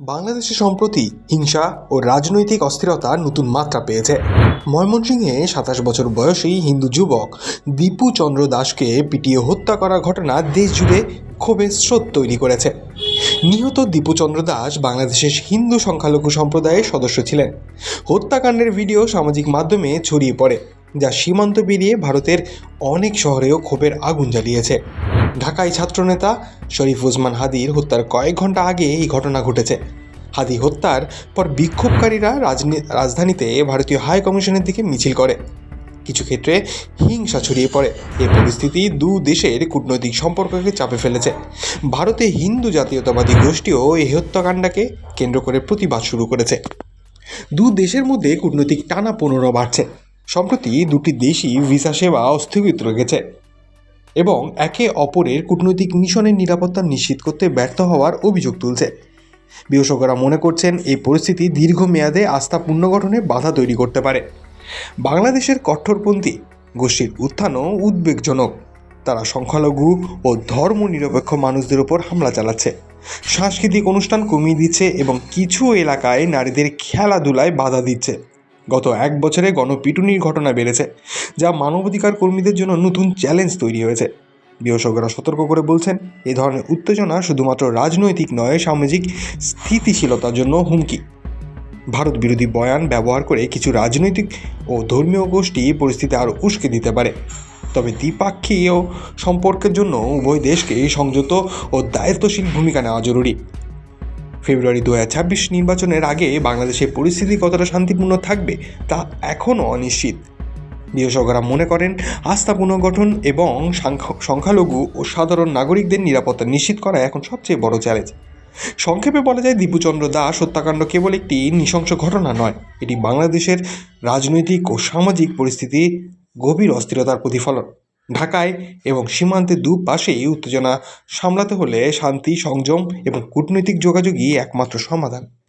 বাংলাদেশে সম্প্রতি হিংসা ও রাজনৈতিক অস্থিরতা নতুন মাত্রা পেয়েছে। ময়মনসিংহে সাতাশ বছর বয়সী হিন্দু যুবক দীপু চন্দ্র দাসকে পিটিয়ে হত্যা করার ঘটনা দেশ জুড়ে ক্ষোভের স্রোত তৈরি করেছে। নিহত দীপুচন্দ্র দাস বাংলাদেশের হিন্দু সংখ্যালঘু সম্প্রদায়ের সদস্য ছিলেন। হত্যাকাণ্ডের ভিডিও সামাজিক মাধ্যমে ছড়িয়ে পড়ে, যা সীমান্ত পেরিয়ে ভারতের অনেক শহরেও ক্ষোভের আগুন জ্বালিয়েছে। ঢাকায় ছাত্রনেতা শরীফ ওসমান হাদির হত্যার কয়েক ঘণ্টা আগে এই ঘটনা ঘটেছে। হাদি হত্যার পর বিক্ষোভকারীরা রাজধানীতে ভারতীয় হাই কমিশনের দিকে মিছিল করে। কিছু ক্ষেত্রে হিংসা ছড়িয়ে পড়ে। এই পরিস্থিতি দু দেশের কূটনৈতিক সম্পর্ককে চাপে ফেলেছে। ভারতে হিন্দু জাতীয়তাবাদী গোষ্ঠীও এই হত্যাকাণ্ডকে কেন্দ্র করে প্রতিবাদ শুরু করেছে। দু দেশের মধ্যে কূটনৈতিক টানা পনেরো বাড়ছে। সম্প্রতি দুটি দেশই ভিসা সেবা স্থগিত রেখেছে। এবং একে অপরের কূটনৈতিক মিশনের নিরাপত্তা নিশ্চিত করতে ব্যর্থ হওয়ার অভিযোগ তুলছে। বিশেষজ্ঞরা মনে করছেন, এই পরিস্থিতি দীর্ঘমেয়াদে আস্থা পুনর্গঠনে বাধা তৈরি করতে পারে। বাংলাদেশের কঠোরপন্থী গোষ্ঠীর উত্থানও উদ্বেগজনক। তারা সংখ্যালঘু ও ধর্মনিরপেক্ষ মানুষদের ওপর হামলা চালাচ্ছে। সাংস্কৃতিক অনুষ্ঠান কমিয়ে দিচ্ছে এবং কিছু এলাকায় নারীদের খেলাধুলায় বাধা দিচ্ছে। গত এক বছরে গণপিটুনির ঘটনা বেড়েছে, যা মানবাধিকার কর্মীদের জন্য নতুন চ্যালেঞ্জ তৈরি হয়েছে। বিশেষজ্ঞরা সতর্ক করে বলছেন, এ ধরনের উত্তেজনা শুধুমাত্র রাজনৈতিক নয়, সামাজিক স্থিতিশীলতার জন্য হুমকি। ভারত বিরোধী বয়ান ব্যবহার করে কিছু রাজনৈতিক ও ধর্মীয় গোষ্ঠী পরিস্থিতি আরও উস্কে দিতে পারে। তবে দ্বিপাক্ষীয় সম্পর্কের জন্য উভয় দেশকে সংযত ও দায়িত্বশীল ভূমিকা নেওয়া জরুরি। ফেব্রুয়ারি দু নির্বাচনের আগে বাংলাদেশের পরিস্থিতি কতটা শান্তিপূর্ণ থাকবে তা এখনও অনিশ্চিত। বিশেষজ্ঞরা মনে করেন, আস্থা পুনর্গঠন এবং সাংখ্য- সংখ্যালঘু ও সাধারণ নাগরিকদের নিরাপত্তা নিশ্চিত করা এখন সবচেয়ে বড় চ্যালেঞ্জ। সংক্ষেপে বলা যায়, দীপুচন্দ্র দাস হত্যাকাণ্ড কেবল একটি নৃশংস ঘটনা নয়, এটি বাংলাদেশের রাজনৈতিক ও সামাজিক পরিস্থিতি গভীর অস্থিরতার প্রতিফলন। ঢাকায় এবং সীমান্তে দুপাশেই উত্তেজনা সামলাতে হলে শান্তি সংযম এবং কূটনৈতিক যোগাযোগই একমাত্র সমাধান।